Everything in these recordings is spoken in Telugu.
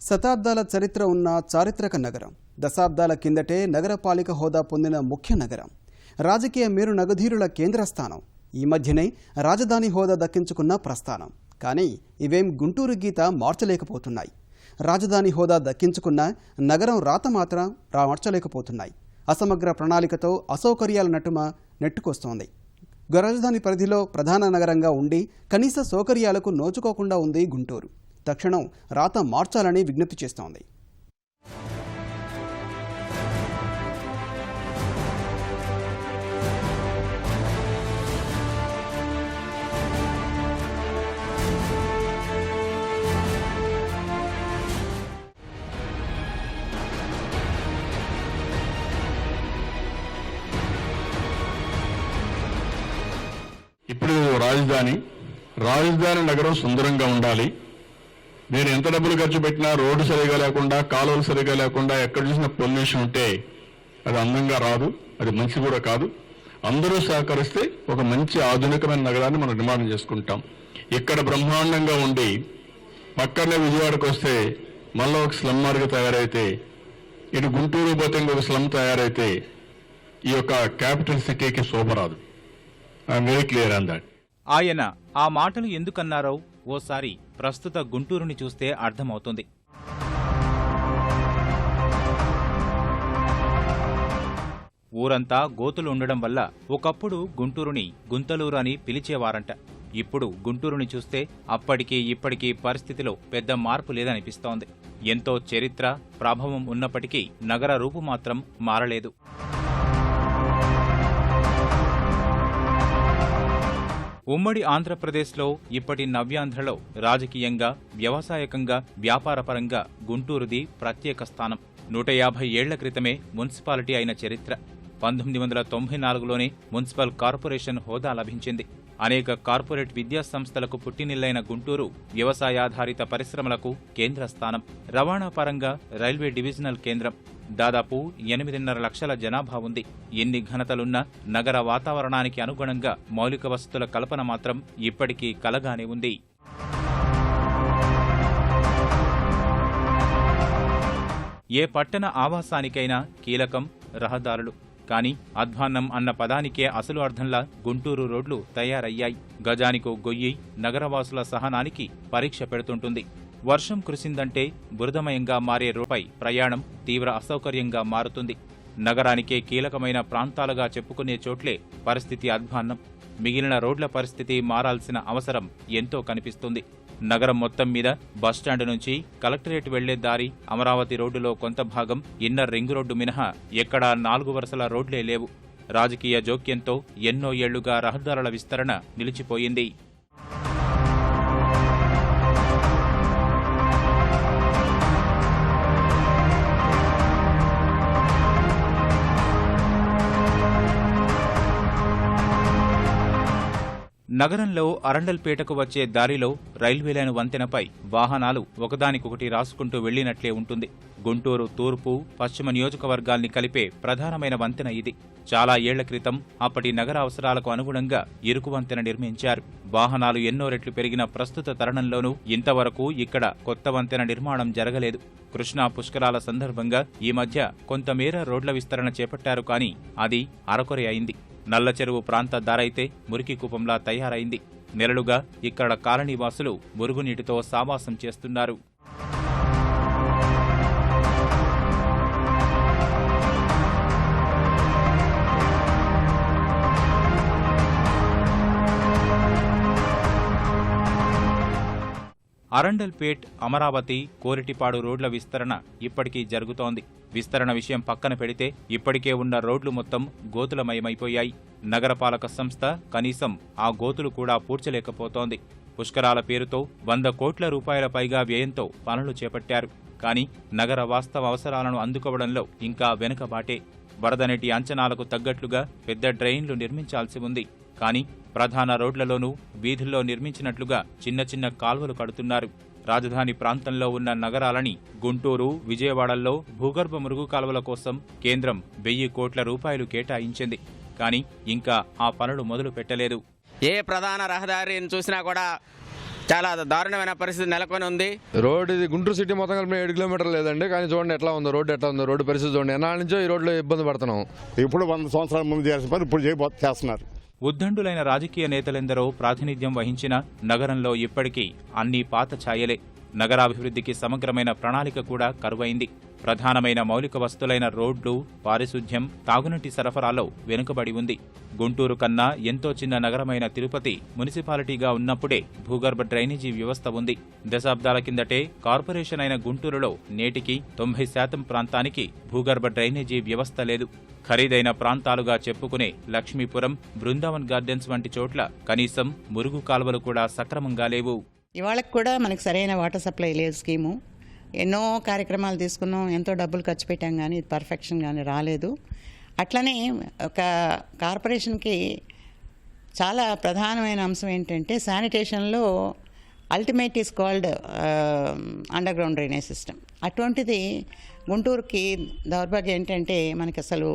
శతాబ్దాల చరిత్ర ఉన్న చారిత్రక నగరం. దశాబ్దాల కిందటే నగరపాలిక హోదా పొందిన ముఖ్య నగరం. రాజకీయ మేరు నగధీరుల కేంద్రస్థానం. ఈ మధ్యనే రాజధాని హోదా దక్కించుకున్న ప్రస్థానం. కానీ ఇవేం గుంటూరు గీత మార్చలేకపోతున్నాయి. రాజధాని హోదా దక్కించుకున్న నగరం రాత మాత్రం మార్చలేకపోతున్నాయి. అసమగ్ర ప్రణాళికతో అసౌకర్యాల నటుమ నెట్టుకొస్తోంది. రాజధాని పరిధిలో ప్రధాన నగరంగా ఉండి కనీస సౌకర్యాలకు నోచుకోకుండా ఉంది గుంటూరు. తక్షణం రాత మార్చాలని విజ్ఞప్తి చేస్తోంది. ఇప్పుడు రాజధాని రాజధాని నగరం సుందరంగా ఉండాలి. నేను ఎంత డబ్బులు ఖర్చు పెట్టినా రోడ్డు సరిగా లేకుండా కాలువలు సరిగా లేకుండా ఎక్కడ చూసినా పొల్యూషన్ ఉంటే అది అందంగా రాదు అది మంచి కూడా కాదు. అందరూ సహకరిస్తే ఒక మంచి ఆధునికమైన నగరాన్ని మనం నిర్మాణం చేసుకుంటాం. ఇక్కడ బ్రహ్మాండంగా ఉండి పక్కనే విజయవాడకు వస్తే మళ్ళీ ఒక స్లమ్ మార్గ తయారైతే ఇటు గుంటూరు పోతే ఇంకొక స్లమ్ తయారైతే ఈ యొక్క క్యాపిటల్ సిటీకి శోభరాదు I'm very clear on that. ఆయన ఆ మాటలు ఎందుకన్నారో ఓసారి ప్రస్తుత గుంటూరుని చూస్తే అర్థమవుతుంది. ఊరంతా గోతులు ఉండడం వల్ల ఒకప్పుడు గుంటూరుని గుంతలూరు అని పిలిచేవారంట. ఇప్పుడు గుంటూరుని చూస్తే అప్పటికీ ఇప్పటికీ పరిస్థితిలో పెద్ద మార్పు లేదనిపిస్తోంది. ఎంతో చరిత్ర ప్రభావం ఉన్నప్పటికీ నగర రూపు మాత్రం మారలేదు. ఉమ్మడి ఆంధ్రప్రదేశ్లో ఇప్పటి నవ్యాంధ్రలో రాజకీయంగా వ్యవసాయకంగా వ్యాపారపరంగా గుంటూరుది ప్రత్యేక స్థానం. నూట యాభై ఏళ్ళ క్రితమే మున్సిపాలిటీ అయిన చరిత్ర. పంతొమ్మిది వందల తొంభై నాలుగులోనే మున్సిపల్ కార్పొరేషన్ హోదా లభించింది. అనేక కార్పొరేట్ విద్యా సంస్థలకు పుట్టినిల్లైన గుంటూరు వ్యవసాయాధారిత పరిశ్రమలకు కేంద్ర స్థానం రవాణా పరంగా రైల్వే డివిజనల్ కేంద్రం. దాదాపు ఎనిమిదిన్నర లక్షల జనాభా ఉంది. ఎన్ని ఘనతలున్నా నగర వాతావరణానికి అనుగుణంగా మౌలిక వసతుల కల్పన మాత్రం ఇప్పటికీ కలగానే ఉంది. ఏ పట్టణ ఆవాసానికైనా కీలకం రహదారులు. కానీ అధ్వాన్నం అన్న పదానికే అసలు అర్థంలా గుంటూరు రోడ్లు తయారయ్యాయి. గజానికో గొయ్యి నగరవాసుల సహనానికి పరీక్ష పెడుతుంటుంది. వర్షం కురిసిందంటే బురదమయంగా మారే రోడ్పై ప్రయాణం తీవ్ర అసౌకర్యంగా మారుతుంది. నగరానికే కీలకమైన ప్రాంతాలుగా చెప్పుకునే చోట్లే పరిస్థితి అధ్వాన్నం. మిగిలిన రోడ్ల పరిస్థితి మారాల్సిన అవసరం ఎంతో కనిపిస్తుంది. నగరం మొత్తం మీద బస్టాండ్ నుంచి కలెక్టరేట్ వెళ్ళే దారి అమరావతి రోడ్డులో కొంత భాగం ఇన్నర్ రింగ్ రోడ్డు మినహా ఎక్కడా నాలుగు వరుసల రోడ్లే లేవు. రాజకీయ జోక్యంతో ఎన్నో ఏళ్ళుగా రహదారుల విస్తరణ నిలిచిపోయింది. నగరంలో అరండల్పేటకు వచ్చే దారిలో రైల్వే లైన్ వంతెనపై వాహనాలు ఒకదానికొకటి రాసుకుంటూ వెళ్ళినట్లే ఉంటుంది. గుంటూరు తూర్పు పశ్చిమ నియోజకవర్గాల్ని కలిపే ప్రధానమైన వంతెన ఇది. చాలా ఏళ్ళ క్రితం అప్పటి నగర అవసరాలకు అనుగుణంగా ఇరుకు వంతెన నిర్మించారు. వాహనాలు ఎన్నో రెట్లు పెరిగిన ప్రస్తుత తరుణంలోనూ ఇంతవరకు ఇక్కడ కొత్త వంతెన నిర్మాణం జరగలేదు. కృష్ణా పుష్కరాల సందర్భంగా ఈ మధ్య కొంతమేర రోడ్ల విస్తరణ చేపట్టారు కానీ అది అరకొరే అయింది. నల్ల చెరువు ప్రాంత దారైతే మురికి కూపంలా తయారైంది. నెలలుగా ఇక్కడ కాలనీవాసులు మురుగునీటితో సావాసం చేస్తున్నారు. అరండల్పేట్ అమరావతి కోరిటిపాడు రోడ్ల విస్తరణ ఇప్పటికీ జరుగుతోంది. విస్తరణ విషయం పక్కన పెడితే ఇప్పటికే ఉన్న రోడ్లు మొత్తం గోతులమయమైపోయాయి. నగరపాలక సంస్థ కనీసం ఆ గోతులు కూడా పూడ్చలేకపోతోంది. పుష్కరాల పేరుతో వంద కోట్ల రూపాయల పైగా వ్యయంతో పనులు చేపట్టారు. కానీ నగర వాస్తవ అవసరాలను అందుకోవడంలో ఇంకా వెనుకబాటే. వరదనటి అంచనాలకు తగ్గట్లుగా పెద్ద డ్రైన్లు నిర్మించాల్సి ఉంది. కానీ ప్రధాన రోడ్లలోనూ వీధుల్లో నిర్మించినట్లుగా చిన్న చిన్న కాల్వలు కడుతున్నారు. రాజధాని ప్రాంతంలో ఉన్న నగరాలని గుంటూరు విజయవాడల్లో భూగర్భ మురుగు కాలువల కోసం కేంద్రం వెయ్యి కోట్ల రూపాయలు కేటాయించింది. కానీ ఇంకా ఆ పనులు మొదలు పెట్టలేదు. ఏ ప్రధాన రహదారిని చూసినా కూడా చాలా దారుణమైన పరిస్థితి నెలకొని ఉంది. రోడ్ ఇది గుంటూరు సిటీ మొత్తం కలిపి ఏడు కిలోమీటర్లు లేదండి. కానీ చూడండి ఎట్లా ఉందో రోడ్డు ఎట్లా ఉందో రోడ్డు పరిస్థితి చూడండి. ఎన్నాళ్ళ నుంచో ఈ రోడ్లో ఇబ్బంది పడుతున్నాం. ఇప్పుడు వంద సంవత్సరాల ముందు చేసిన పని ఇప్పుడు చేయబో చేస్తున్నారు. ఉద్దండులైన రాజకీయ నేతలెందరో ప్రాతినిధ్యం వహించిన నగరంలో ఇప్పటికీ అన్ని పాత ఛాయలే. నగరాభివృద్ధికి సమగ్రమైన ప్రణాళిక కూడా కరువైంది. ప్రధానమైన మౌలిక వస్తులైన రోడ్లు పారిశుధ్యం తాగునీటి సరఫరాలో వెనుకబడి ఉంది. గుంటూరు కన్నా ఎంతో చిన్న నగరమైన తిరుపతి మున్సిపాలిటీగా ఉన్నప్పుడే భూగర్భ డ్రైనేజీ వ్యవస్థ ఉంది. దశాబ్దాల కిందటే కార్పొరేషన్ అయిన గుంటూరులో నేటికి తొంభై శాతం ప్రాంతానికి భూగర్భ డ్రైనేజీ వ్యవస్థ లేదు. ఖరీదైన ప్రాంతాలుగా చెప్పుకునే లక్ష్మీపురం బృందావన్ గార్డెన్స్ వంటి చోట్ల కనీసం మురుగు కాలువలు కూడా సక్రమంగా లేవు. ఇవాళకు కూడా మనకి సరైన వాటర్ సప్లై లేదు స్కీము. ఎన్నో కార్యక్రమాలు తీసుకున్నాం ఎంతో డబ్బులు ఖర్చు పెట్టాం కానీ ఇది పర్ఫెక్షన్ కానీ రాలేదు. అట్లనే ఒక కార్పొరేషన్కి చాలా ప్రధానమైన అంశం ఏంటంటే శానిటేషన్లో ultimate is called underground drainage system అటువంటిది గుంటూరుకి దౌర్భాగ్యం ఏంటంటే మనకి అసలు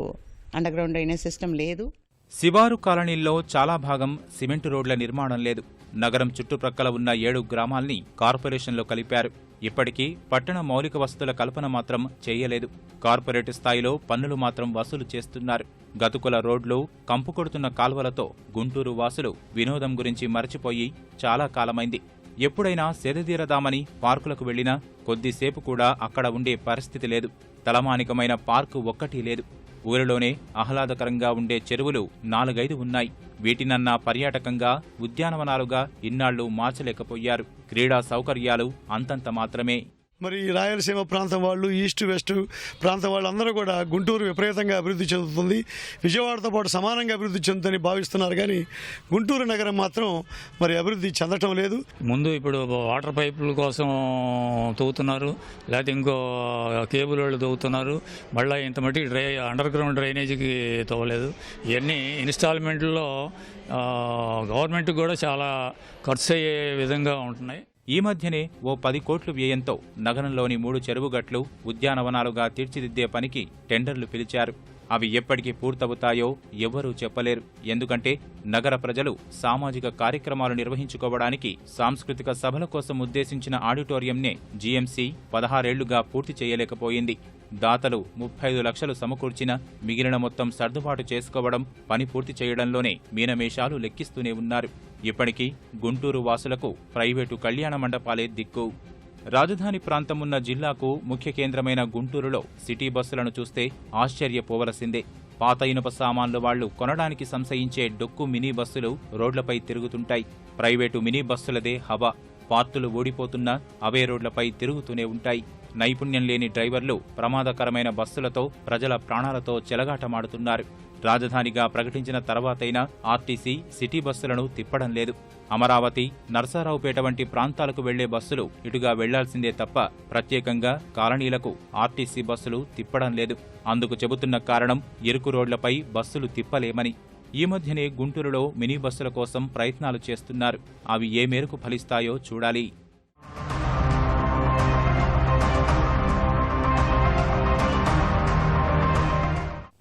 అండర్ గ్రౌండ్ డ్రైనేజ్ సిస్టమ్ లేదు. శివారు కాలనీల్లో చాలా భాగం సిమెంటు రోడ్ల నిర్మాణం లేదు. నగరం చుట్టుప్రక్కల ఉన్న ఏడు గ్రామాల్ని కార్పొరేషన్లో కలిపారు. ఇప్పటికీ పట్టణ మౌలిక వసతుల కల్పన మాత్రం చేయలేదు. కార్పొరేట్ స్థాయిలో పన్నులు మాత్రం వసూలు చేస్తున్నారు. గతుకుల రోడ్లు కంపు కొడుతున్న కాల్వలతో గుంటూరు వాసులు వినోదం గురించి మరచిపోయి చాలా కాలమైంది. ఎప్పుడైనా సెదతీరదామని పార్కులకు వెళ్ళినా కొద్దిసేపు కూడా అక్కడ ఉండే పరిస్థితి లేదు. తలమానికమైన పార్కు ఒక్కటీ లేదు. ఊరిలోనే ఆహ్లాదకరంగా ఉండే చెరువులు నాలుగైదు ఉన్నాయి. వీటినన్నా పర్యాటకంగా ఉద్యానవనాలుగా ఇన్నాళ్ళు మార్చలేకపోయారు. క్రీడా సౌకర్యాలు అంతంత మాత్రమే. మరి ఈ రాయలసీమ ప్రాంతం వాళ్ళు ఈస్ట్ వెస్ట్ ప్రాంతం వాళ్ళందరూ కూడా గుంటూరు విపరీతంగా అభివృద్ధి చెందుతుంది. విజయవాడతో పాటు సమానంగా అభివృద్ధి చెందుతుందని భావిస్తున్నారు. కానీ గుంటూరు నగరం మాత్రం మరి అభివృద్ధి చెందటం లేదు. ముందు ఇప్పుడు వాటర్ పైపుల కోసం తవ్వుతున్నారు. లేకపోతే ఇంకో కేబుల్ వాళ్ళు తవ్వుతున్నారు. మళ్ళీ ఇంత మట్టి డ్రై అండర్ గ్రౌండ్ డ్రైనేజీకి తవ్వలేదు. ఇవన్నీ ఇన్స్టాల్మెంట్లో గవర్నమెంట్కి కూడా చాలా ఖర్చు అయ్యే విధంగా ఉంటున్నాయి. ఈ మధ్యనే ఓ పది కోట్లు వ్యయంతో నగరంలోని మూడు చెరువుగట్లు ఉద్యానవనాలుగా తీర్చిదిద్దే పనికి టెండర్లు పిలిచారు. అవి ఎప్పటికీ పూర్తవుతాయో ఎవ్వరూ చెప్పలేరు. ఎందుకంటే నగర ప్రజలు సామాజిక కార్యక్రమాలు నిర్వహించుకోవడానికి సాంస్కృతిక సభల కోసం ఉద్దేశించిన ఆడిటోరియంనే జీఎంసీ పదహారేళ్ళుగా పూర్తి చేయలేకపోయింది. దాతలు ముప్పై ఐదు లక్షలు సమకూర్చిన మిగిలిన మొత్తం సర్దుబాటు చేసుకోవడం పని పూర్తి చేయడంలోనే మీనమేషాలు లెక్కిస్తూనే ఉన్నారు. ఇప్పటికీ గుంటూరు వాసులకు ప్రైవేటు కళ్యాణ మండపాలే దిక్కు. రాజధాని ప్రాంతం ఉన్న జిల్లాకు ముఖ్య కేంద్రమైన గుంటూరులో సిటీ బస్సులను చూస్తే ఆశ్చర్యపోవలసిందే. పాత ఇనుప సామాన్లు వాళ్ళు కొనడానికి సంశయించే డొక్కు మినీ బస్సులు రోడ్లపై తిరుగుతుంటాయి. ప్రైవేటు మినీ బస్సులదే హవా. పార్తులు ఓడిపోతున్నా అవే రోడ్లపై తిరుగుతూనే ఉంటాయి. నైపుణ్యం లేని డ్రైవర్లు ప్రమాదకరమైన బస్సులతో ప్రజల ప్రాణాలతో చెలగాటమాడుతున్నారు. రాజధానిగా ప్రకటించిన తర్వాతైనా ఆర్టీసీ సిటీ బస్సులను తిప్పడం లేదు. అమరావతి నర్సారావుపేట వంటి ప్రాంతాలకు వెళ్ళే బస్సులు ఇటుగా వెళ్ళాల్సిందే తప్ప ప్రత్యేకంగా కాలనీలకు ఆర్టీసీ బస్సులు తిప్పడం లేదు. అందుకు చెబుతున్న కారణం ఇరుకు రోడ్లపై బస్సులు తిప్పలేమని. ఈ మధ్యనే గుంటూరులో మినీ బస్సుల కోసం ప్రయత్నాలు చేస్తున్నారు. అవి ఏ మేరకు ఫలిస్తాయో చూడాలి.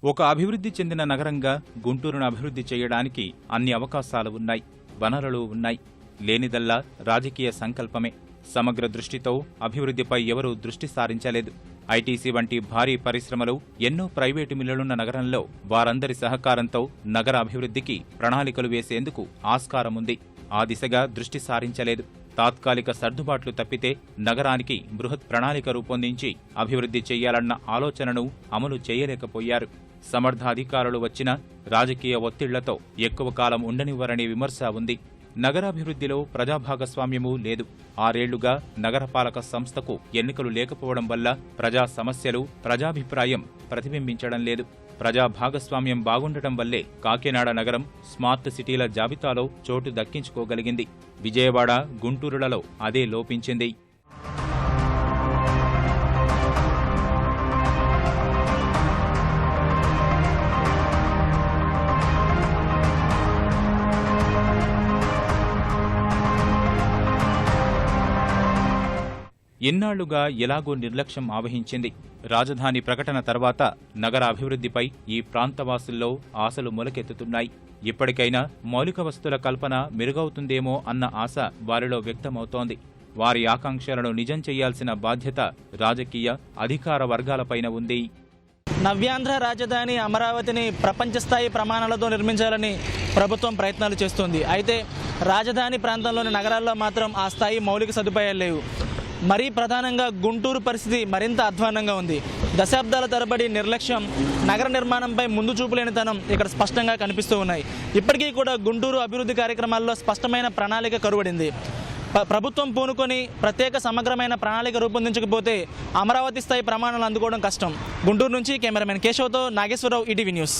ఒక అభివృద్ధి చెందిన నగరంగా గుంటూరును అభివృద్ధి చేయడానికి అన్ని అవకాశాలు ఉన్నాయి వనరులు ఉన్నాయి. లేనిదల్లా రాజకీయ సంకల్పమే. సమగ్ర దృష్టితో అభివృద్ధిపై ఎవరూ దృష్టి సారించలేదు. ఐటీసీ వంటి భారీ పరిశ్రమలు ఎన్నో ప్రైవేటు మిల్లులున్న నగరంలో వారందరి సహకారంతో నగర అభివృద్ధికి ప్రణాళికలు వేసేందుకు ఆస్కారముంది. ఆ దిశగా దృష్టి సారించలేదు. తాత్కాలిక సర్దుబాట్లు తప్పితే నగరానికి బృహత్ ప్రణాళిక రూపొందించి అభివృద్ధి చేయాలన్న ఆలోచనను అమలు చేయలేకపోయారు. సమర్థ అధికారులు వచ్చినా రాజకీయ ఒత్తిళ్ళతో ఎక్కువ కాలం ఉండనివ్వరనే విమర్శ ఉంది. నగరాభివృద్ధిలో ప్రజాభాగస్వామ్యమూ లేదు. ఆరేళ్ళుగా నగరపాలక సంస్థకు ఎన్నికలు లేకపోవడం వల్ల ప్రజా సమస్యలు ప్రజాభిప్రాయం ప్రతిబింబించడం లేదు. ప్రజా భాగస్వామ్యం బాగుండటం వల్లే కాకినాడ నగరం స్మార్ట్ సిటీల జాబితాలో చోటు దక్కించుకోగలిగింది. విజయవాడ గుంటూరులలో అదే లోపించింది. ఎన్నాళ్ళుగా ఎలాగో నిర్లక్ష్యం ఆవహించింది. రాజధాని ప్రకటన తర్వాత నగర అభివృద్ధిపై ఈ ప్రాంతవాసుల్లో ఆశలు మొలకెత్తుతున్నాయి. ఇప్పటికైనా మౌలిక వస్తుల కల్పన మెరుగవుతుందేమో అన్న ఆశ వారిలో వ్యక్తమవుతోంది. వారి ఆకాంక్షలను నిజం చేయాల్సిన బాధ్యత రాజకీయ అధికార వర్గాలపైన ఉంది. నవ్యాంధ్ర రాజధాని అమరావతిని ప్రపంచ స్థాయి ప్రమాణాలతో నిర్మించాలని ప్రభుత్వం ప్రయత్నాలు చేస్తుంది. అయితే రాజధాని ప్రాంతంలోని నగరాల్లో మాత్రం ఆ స్థాయి మౌలిక సదుపాయాలు లేవు. మరీ ప్రధానంగా గుంటూరు పరిస్థితి మరింత అధ్వాన్నంగా ఉంది. దశాబ్దాల తరబడి నిర్లక్ష్యం నగర నిర్మాణంపై ముందు చూపులేనితనం ఇక్కడ స్పష్టంగా కనిపిస్తూ ఉన్నాయి. ఇప్పటికీ కూడా గుంటూరు అభివృద్ధి కార్యక్రమాల్లో స్పష్టమైన ప్రణాళిక కరువడింది. ప్రభుత్వం పూనుకొని ప్రత్యేక సమగ్రమైన ప్రణాళిక రూపొందించకపోతే అమరావతి స్థాయి ప్రమాణాలు అందుకోవడం కష్టం. గుంటూరు నుంచి కెమెరామెన్ కేశవ్తో నాగేశ్వరరావు ఈటీవీ న్యూస్.